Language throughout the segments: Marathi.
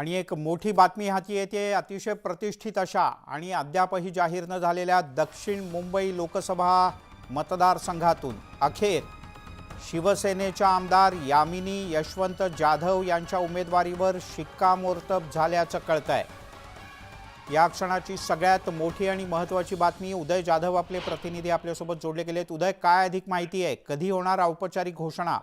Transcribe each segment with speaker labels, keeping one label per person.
Speaker 1: आणि एक मोठी बातमी हाती येते अतिशय प्रतिष्ठित अशा आणि अद्यापही जाहीर न झालेल्या दक्षिण मुंबई लोकसभा मतदारसंघातून अखेर शिवसेनेच्या आमदार यामिनी यशवंत जाधव यांच्या उमेदवारीवर शिक्कामोर्तब झाल्याचं कळत आहे या क्षणाची सगळ्यात मोठी आणि महत्त्वाची बातमी उदय जाधव आपले प्रतिनिधी आपल्यासोबत जोडले गेलेत. उदय काय अधिक माहिती आहे? कधी होणार औपचारिक घोषणा?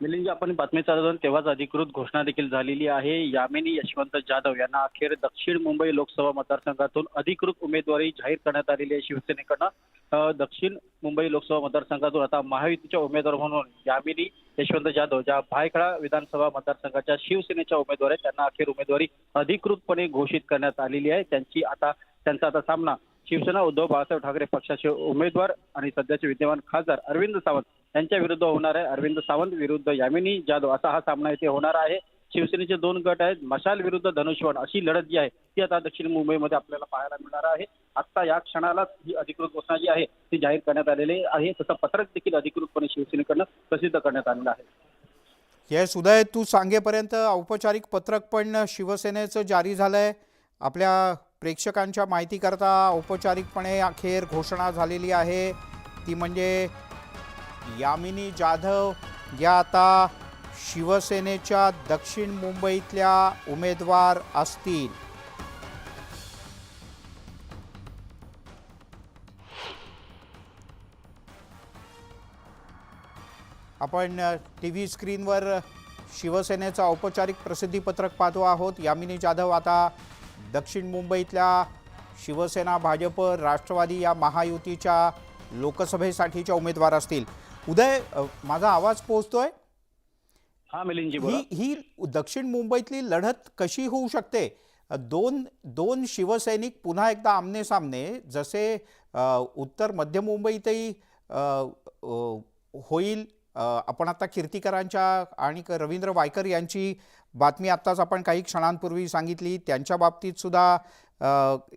Speaker 2: मिलिंद आपण बातमी चालवतो तेव्हाच अधिकृत घोषणा देखील झालेली आहे. यामिनी यशवंत जाधव यांना अखेर दक्षिण मुंबई लोकसभा मतदारसंघातून अधिकृत उमेदवारी जाहीर करण्यात आलेली आहे. शिवसेनेकडनं दक्षिण मुंबई लोकसभा मतदारसंघातून आता महायुतीच्या उमेदवार म्हणून यामिनी यशवंत जाधव ज्या भायखळा विधानसभा मतदारसंघाच्या शिवसेनेच्या उमेदवार आहेत त्यांना अखेर उमेदवारी अधिकृतपणे घोषित करण्यात आलेली आहे. त्यांची आता त्यांचा आता सामना शिवसेना उद्धव बाळासाहेब ठाकरे पक्षाचे उमेदवार आणि सध्याचे विद्यमान खासदार अरविंद सावंत यांच्या विरुद्ध होणार आहे. अरविंद सावंत विरुद्ध यामिनी जाधव. असा हा सामना इथे होणार आहे. शिवसेनेचे दोन गट आहेत. मशाल विरुद्ध धनुष्यबाण अशी लढत जी आहे ती आता दक्षिण मुंबईमध्ये आपल्याला पाहायला मिळणार आहे. आता या क्षणाला ही अधिकृत घोषणा जी आहे ती जाहीर करण्यात आलेली आहे. तसं पत्रक देखील अधिकृतपणे शिवसेनेकडनं प्रसिद्ध करण्यात आलेलं आहे.
Speaker 1: येस उदय तू सांगेपर्यंत औपचारिक पत्रक पण शिवसेनेचं जारी झालंय. आपल्या प्रेक्षकांच्या माहितीकरता औपचारिकपणे अखेर घोषणा झालेली आहे. ती म्हणजे यामिनी जाधव या आता शिवसेनेच्या दक्षिण मुंबईतल्या उमेदवार असतील. आपण टी व्ही स्क्रीनवर शिवसेनेचा औपचारिक प्रसिद्धीपत्रक पाहतो आहोत. यामिनी जाधव आता दक्षिण मुंबईतल्या शिवसेना भाजप राष्ट्रवादी या महायुतीच्या लोकसभेसाठीच्या उमेदवार असतील. उदय माझा आवाज पोहोचतोय?
Speaker 2: हा मिलिंदजी
Speaker 1: ही ही दक्षिण मुंबईतली लढत कशी होऊ शकते? दोन दोन शिवसैनिक पुन्हा एकदा आमने सामने जसे उत्तर मध्य मुंबईतही होईल आपण आता कीर्तिकरांच्या आणि रवींद्र वायकर यांची बातमी आत्ताच आपण काही क्षणांपूर्वी सांगितली. त्यांच्या बाबतीत सुद्धा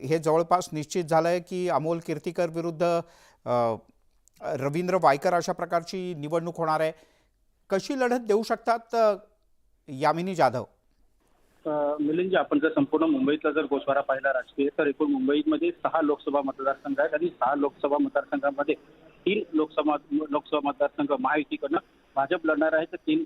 Speaker 1: हे जवळपास निश्चित झालं आहे की अमोल कीर्तिकर विरुद्ध रवींद्र वायकर अशा प्रकारची निवडणूक होणार आहे. कशी लढत देऊ शकतात यामिनी जाधव?
Speaker 2: अं, मिलिंदजी आपण जर संपूर्ण मुंबईतला जर गोषवारा पाहिला राजकीय तर एकूण मुंबईमध्ये सहा लोकसभा मतदारसंघ आहेत आणि सहा लोकसभा मतदारसंघामध्ये तीन लोकसभा लोकसभा मतदारसंघ महायुतीकडनं भाजप लढणार आहे तर तीन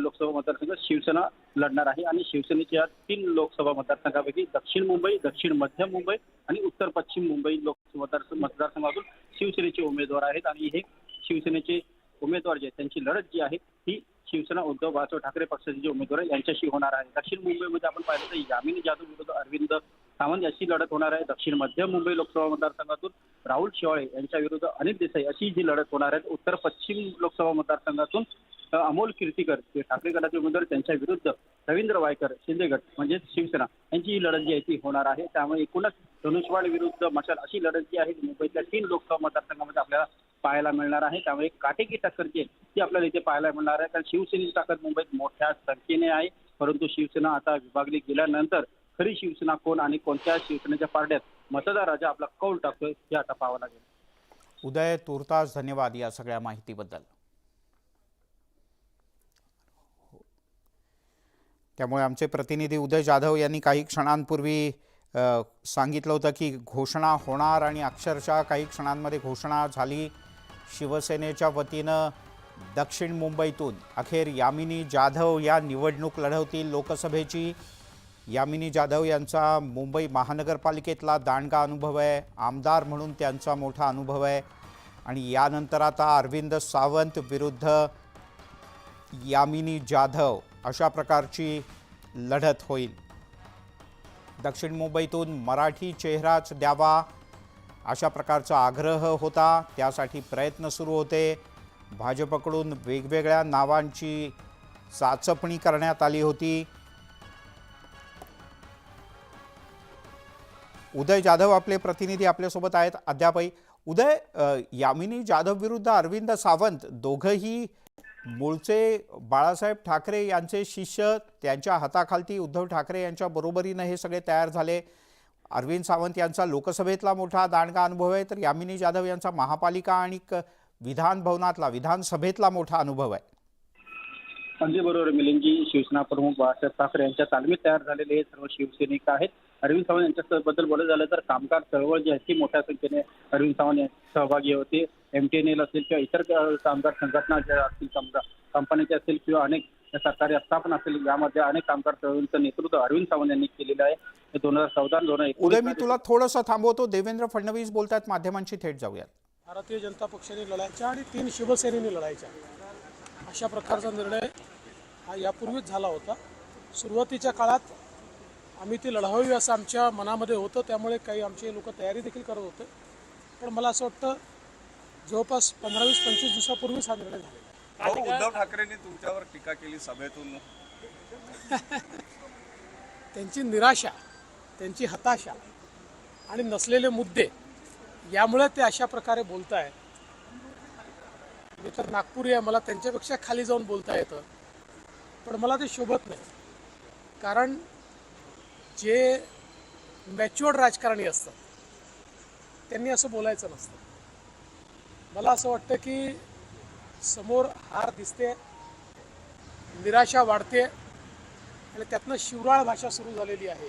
Speaker 2: लोकसभा मतदारसंघ शिवसेना लढणार आहे आणि शिवसेनेच्या तीन लोकसभा मतदारसंघापैकी दक्षिण मुंबई दक्षिण मध्य मुंबई आणि उत्तर पश्चिम मुंबई लोकसभा मतदार मतदारसंघातून शिवसेनेचे उमेदवार आहेत. आणि हे शिवसेनेचे उमेदवार जे आहेत त्यांची लढत जी आहे शिवसेना उद्धव बाळासाहेब ठाकरे पक्षाचे जे उमेदवार आहे यांच्याशी होणार आहे. दक्षिण मुंबईमध्ये आपण पाहिलं तर यामिनी जाधव विरुद्ध अरविंद सावंत याची लढत होणार आहे. दक्षिण मध्य मुंबई लोकसभा मतदारसंघातून राहुल शेवाळे यांच्या विरुद्ध अनिल देसाई अशी जी लढत होणार आहे उत्तर पश्चिम लोकसभा मतदारसंघातून अमोल कीर्तीकर जे ठाकरे गटाचे उमेदवार त्यांच्या विरुद्ध रवींद्र वायकर शिंदे गट म्हणजेच शिवसेना यांची ही लढत जी आहे ती होणार आहे. त्यामुळे एकूणच धनुष्यवाड विरुद्ध मशाल अशी लढत जी आहे मुंबईतल्या तीन लोकसभा मतदारसंघामध्ये आपल्याला पाहायला मिळणार आहे. त्यामुळे काटेकी टक्कर जी आहे ती आपल्याला इथे पाहायला मिळणार आहे. कारण शिवसेनेची ताकद मुंबईत मोठ्या संख्येने आहे. परंतु शिवसेना आता विभागली गेल्यानंतर खरी शिवसेना कोण आणि कोणत्या शिवसेनेच्या पारड्यात मतदार राजा आपला कौल टाकतोय हे आता पाहावं लागेल.
Speaker 1: उदय तुर्तास धन्यवाद या सगळ्या माहितीबद्दल. त्यामुळे आमचे प्रतिनिधी उदय जाधव यांनी काही क्षणांपूर्वी सांगितलं होतं की घोषणा होणार आणि अक्षरशः काही क्षणांमध्ये घोषणा झाली. शिवसेनेच्या वतीनं दक्षिण मुंबईतून अखेर यामिनी जाधव या निवडणूक लढवतील लोकसभेची. यामिनी जाधव यांचा मुंबई महानगरपालिकेतला दांडगा अनुभव आहे आमदार म्हणून त्यांचा मोठा अनुभव आहे. आणि यानंतर आता अरविंद सावंत विरुद्ध यामिनी जाधव अशा प्रकारची लढत होईल. दक्षिण मुंबईतून मराठी चेहराच द्यावा अशा प्रकारचा आग्रह होता. त्यासाठी प्रयत्न सुरू होते. भाजपकडून वेगवेगळ्या नावांची चाचपणी करण्यात आली होती. उदय जाधव आपले प्रतिनिधी आपल्यासोबत आहेत. अद्यापही उदय यामिनी जाधव विरुद्ध अरविंद सावंत दोघंही मूळचे बाळासाहेब ठाकरे यांचे शिष्य त्यांच्या हाताखालती उद्धव ठाकरे यांच्या बरोबरीनं हे सगळे तयार झाले. अरविंद सावंत यांचा लोकसभेतला मोठा दांडगा अनुभव आहे तर यामिनी जाधव यांचा महापालिका आणि विधान भवनातला विधानसभेतला मोठा अनुभव आहे.
Speaker 2: अगदी बरोबर मिलिंदजी. शिवसेना प्रमुख बाळासाहेब ठाकरे यांच्या तालमीत तयार झालेले हे सर्व शिवसैनिक आहेत. अरविंद सावंत यांच्याबद्दल बोललं झालं तर कामगार चळवळ जी आहे ती मोठ्या संख्येने अरविंद सावंत यांचे सहभागी होते. एम टी एन एल असेल किंवा इतर कामगार संघटना ज्या असतील समजा कंपन्याचे असतील किंवा अनेक सरकारी आस्थापना असेल यामध्ये अनेक कामगार चळवळीचं नेतृत्व अरविंद सावंत यांनी केलेलं आहे. दोन हजार चौदा दोन हजार
Speaker 1: उदय मी तुला थोडंसं थांबवतो. देवेंद्र फडणवीस बोलतायत माध्यमांशी थेट जाऊयात.
Speaker 3: भारतीय जनता पक्षाने लढायच्या आणि तीन शिवसेनेने लढायच्या. अशा प्रकारचा निर्णय हा यापूर्वीच झाला होता. सुरुवातीच्या काळात आम्ही ती लढवावी असं आमच्या मनामध्ये होतं. त्यामुळे काही आमचे लोक तयारी देखील करत होते. पण मला असं वाटतं जवळपास पंधरा वीस पंचवीस दिवसापूर्वीच हा निर्णय झाला.
Speaker 4: उद्धव ठाकरेंनी तुमच्यावर टीका केली सभेतून.
Speaker 3: त्यांची निराशा त्यांची हताशा आणि नसलेले मुद्दे यामुळे ते अशा प्रकारे बोलताय मी तर नागपुरी आहे मला त्यांच्यापेक्षा खाली जाऊन बोलता येतं. पण मला ते शोभत नाही. कारण जे मॅच्युअर्ड राजकारणी असतात त्यांनी असं बोलायचं नसतं. मला असं वाटतं की समोर हार दिसते निराशा वाढते आणि त्यातनं शिवराळ भाषा सुरू झालेली आहे.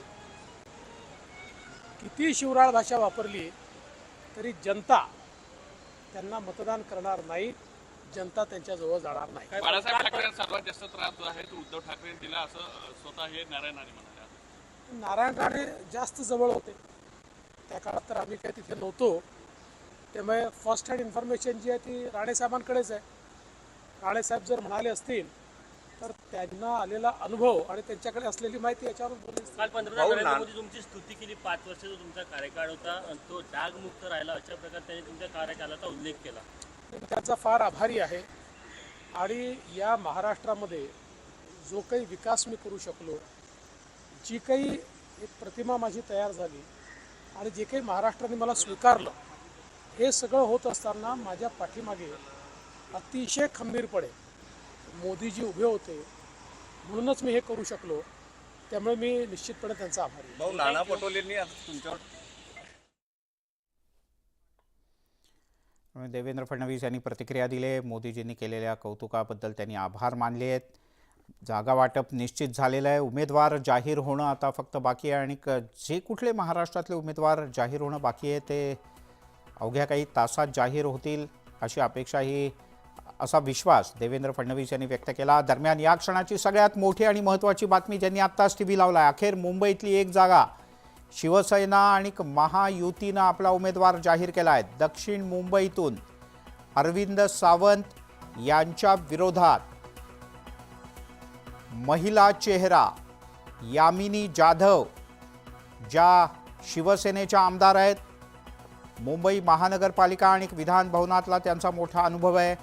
Speaker 3: किती शिवराळ भाषा वापरली तरी जनता त्यांना मतदान करणार नाही जनता त्यांच्याजवळ जाणार नाही.
Speaker 5: बाळासाहेब ठाकरे सर्वात जास्त त्रास जो आहे तो उद्धव ठाकरेंनी दिला असं अ, स्वतः हे नारायण राणे म्हणाले.
Speaker 3: नारायण राणे जास्त जवळ होते. त्या काळात तर आम्ही काही तिथे नव्हतो. त्यामुळे फर्स्ट हँड इन्फॉर्मेशन जी आहे ती राणेसाहेबांकडेच आहे. राणेसाहेब जर म्हणाले असतील तर त्यांना आलेला अनुभव आणि त्यांच्याकडे असलेली माहिती याच्यावर बोलली असती.
Speaker 6: काल पंतप्रधान नरेंद्र मोदी तुमची स्तुती केली पाच वर्षाचा तुमचा कार्यकाळ होता आणि तो डागमुक्त राहिला. अशा प्रकारे त्यांनी तुमच्या कार्यकालाचा उल्लेख केला.
Speaker 3: त्यांचा फार आभारी आहे. आणि या महाराष्ट्रामध्ये जो काही विकास मी करू शकलो जी काही एक प्रतिमा माझी तयार झाली आणि जे काही महाराष्ट्राने मला स्वीकारलं हे सगळं होत असताना माझ्या पाठीमागे अतिशय खंबीरपणे मोदीजी उभे होते. म्हणूनच मी हे करू शकलो. त्यामुळे मी निश्चितपणे त्यांचा आभारी आहे.
Speaker 4: भाऊ नाना पटोलेंनी आता तुमच्यावर
Speaker 1: त्यामुळे देवेंद्र फडणवीस यांनी प्रतिक्रिया दिली. आहे मोदीजींनी केलेल्या कौतुकाबद्दल त्यांनी आभार मानले आहेत. जागा वाटप निश्चित झालेलं आहे. उमेदवार जाहीर होणं आता फक्त बाकी आहे आणि क- जे कुठले महाराष्ट्रातले उमेदवार जाहीर होणं बाकी आहे ते अवघ्या काही तासात जाहीर होतील अशी अपेक्षाही असा विश्वास देवेंद्र फडणवीस यांनी व्यक्त केला. दरम्यान या क्षणाची सगळ्यात मोठी आणि महत्त्वाची बातमी ज्यांनी आत्ताच टी व्ही लावला आहे. अखेर मुंबईतली एक जागा शिवसेना आणि महायुतीनं आपला उमेदवार जाहीर केला आहे. दक्षिण मुंबईतून अरविंद सावंत यांच्या विरोधात महिला चेहरा यामिनी जाधव ज्या शिवसेनेच्या आमदार आहेत मुंबई महानगरपालिका आणि विधान भवनातला त्यांचा मोठा अनुभव आहे.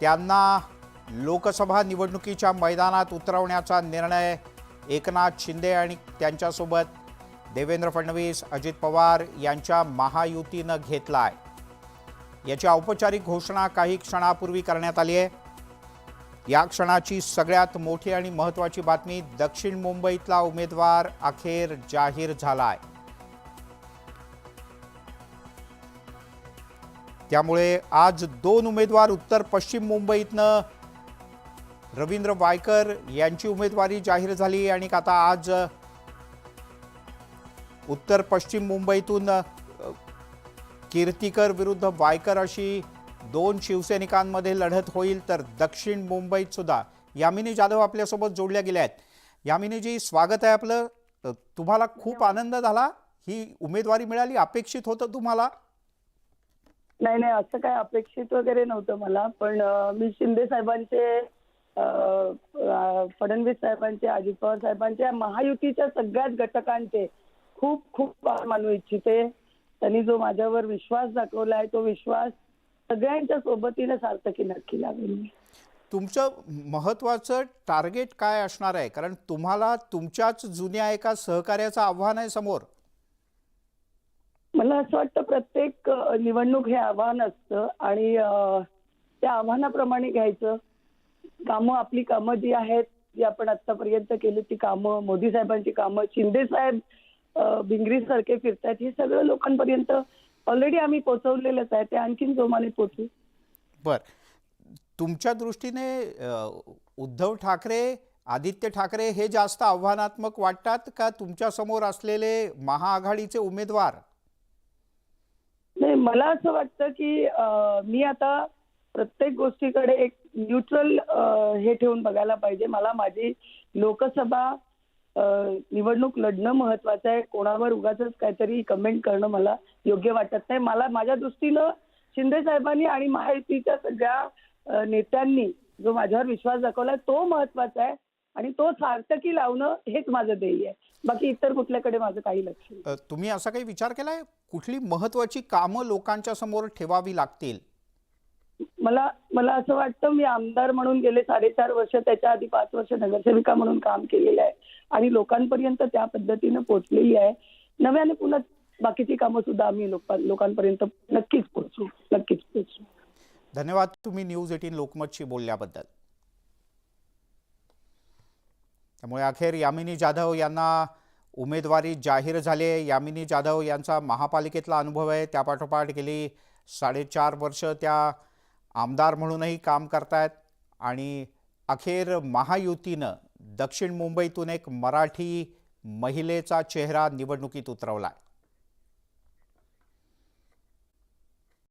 Speaker 1: त्यांना लोकसभा निवडणुकीच्या मैदानात उतरवण्याचा निर्णय एकनाथ शिंदे आणि त्यांच्यासोबत देवेंद्र फडणवीस अजित पवार यांच्या महायुतीनं घेतला आहे याची औपचारिक घोषणा काही क्षणापूर्वी करण्यात आली आहे. या क्षणाची सगळ्यात मोठी आणि महत्त्वाची बातमी दक्षिण मुंबईतला उमेदवार अखेर जाहीर झाला आहे त्यामुळे आज दोन उमेदवार उत्तर पश्चिम मुंबईतनं रवींद्र वायकर यांची उमेदवारी जाहीर झाली आणि आता आज उत्तर पश्चिम मुंबईतून कीर्तिकर विरुद्ध वायकर अशी दोन शिवसैनिकांमध्ये लढत होईल तर दक्षिण मुंबईत सुद्धा. यामिनी जाधव आपल्यासोबत जोडल्या गेल्या आहेत. यामिनीजी स्वागत आहे आपलं. तुम्हाला खूप आनंद झाला. ही उमेदवारी मिळाली अपेक्षित होतं तुम्हाला.
Speaker 7: नाही नाही असं काय अपेक्षित वगैरे नव्हतं मला पण मी शिंदे साहेबांचे फडणवीस साहेबांचे अजित पवार साहेबांचे महायुतीच्या सगळ्याच घटकांचे खूप खूप मानू इच्छिते. त्यांनी जो माझ्यावर विश्वास दाखवला आहे तो विश्वास सगळ्यांच्या सोबतीने सार्थकी नक्की लागेल. मी
Speaker 1: तुमचं महत्वाचं टार्गेट काय असणार आहे? कारण तुम्हाला तुमच्याच जुन्या एका सहकार्याचं आव्हान आहे समोर.
Speaker 7: मला असं वाटतं प्रत्येक निवडणूक हे आव्हान असतं आणि त्या आव्हानाप्रमाणे घ्यायचं. कामं आपली कामं जी आहेत जी आपण आतापर्यंत केली ती कामं मोदी साहेबांची कामं शिंदे साहेब भिंगरी सारखे फिरतायत हे सगळं लोकांपर्यंत ऑलरेडी आम्ही पोहोचवलेलंच आहे. ते आणखीन जोमाने पोचू
Speaker 1: बर. तुमच्या दृष्टीने उद्धव ठाकरे आदित्य ठाकरे हे जास्त आव्हानात्मक वाटतात का तुमच्यासमोर असलेले महाआघाडीचे उमेदवार?
Speaker 7: नाही मला असं वाटतं की मी आता प्रत्येक गोष्टीकडे एक न्यूट्रल हे ठेवून बघायला पाहिजे. मला माझी लोकसभा निवडणूक लढणं महत्वाचं आहे. कोणावर उगाच काहीतरी कमेंट करणं मला योग्य वाटत नाही. मला माझ्या दृष्टीनं शिंदे साहेबांनी आणि महायुतीच्या सगळ्या नेत्यांनी जो माझ्यावर विश्वास दाखवलाय तो महत्त्वाचा आहे आणि तो सार्थकी लावणं हेच माझं ध्येय आहे. बाकी इतर कुठल्याकडे माझं काही लक्ष नाही.
Speaker 1: तुम्ही असा काही विचार केलाय? कुठली महत्वाची कामं लोकांच्या समोर ठेवावी लागतील?
Speaker 7: मला मला असं वाटतं मी आमदार म्हणून गेले साडेचार वर्ष त्याच्या आधी पाच वर्ष नगरसेविका म्हणून काम केलेलं आहे. आणि लोकांपर्यंत त्या पद्धतीनं पोहोचलेली आहे. नव्याने पुन्हा बाकीची कामं सुद्धा आम्ही लोकां- लोकांपर्यंत नक्कीच पोहोचू नक्कीच पोहोचू.
Speaker 1: धन्यवाद तुम्ही न्यूज एटीन लोकमतशी बोलल्याबद्दल. त्यामुळे अखेर यामिनी जाधव यांना उमेदवारी जाहीर झाली आहे. यामिनी जाधव यांचा महापालिकेतला अनुभव आहे. त्यापाठोपाठ गेली साडेचार वर्ष त्या आमदार म्हणूनही काम करतायत. आणि अखेर महायुतीनं दक्षिण मुंबईतून एक मराठी महिलेचा चेहरा निवडणुकीत उतरवला आहे